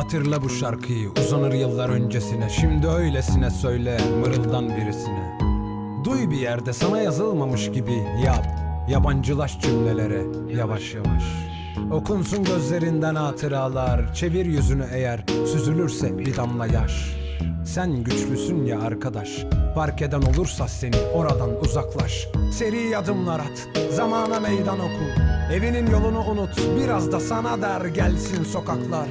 Hatırla bu şarkıyı uzanır yıllar öncesine. Şimdi öylesine söyle mırıldan birisine. Duy bir yerde sana yazılmamış gibi yap. Yabancılaş cümlelere yavaş yavaş. Okunsun gözlerinden hatıralar Çevir yüzünü eğer süzülürse bir damla yaş. Sen güçlüsün ya arkadaş Fark eden olursa seni oradan uzaklaş. Seri adımlar at Zamana meydan oku. Evinin yolunu unut Biraz da sana der gelsin sokaklar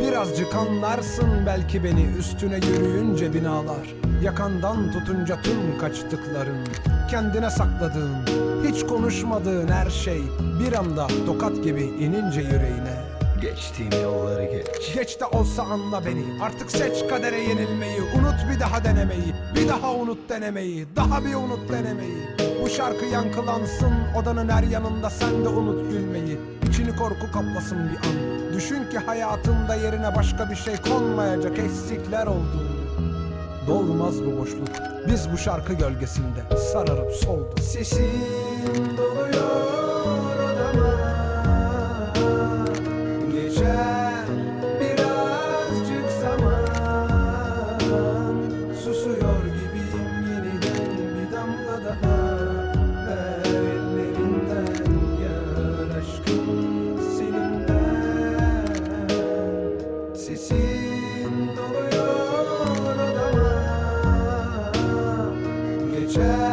Birazcık anlarsın belki beni Üstüne yürüyünce binalar. Yakandan tutunca tüm kaçtıkların Kendine sakladığın Hiç konuşmadığın her şey Bir anda tokat gibi inince yüreğine. Geçtiğim yolları geç. Geç de olsa anla beni Artık seç kadere yenilmeyi Unut bir daha denemeyi Bir daha unut denemeyi Daha bir unut denemeyi şarkı yankılansın. Odanın her yanında sen de unut gülmeyi. İçini korku kaplasın bir an. Düşün ki hayatında yerine başka bir şey konmayacak eksikler olduğunu Dolmaz bu boşluk. Biz bu şarkı gölgesinde sararıp solduk Sesim doluyor Geçer.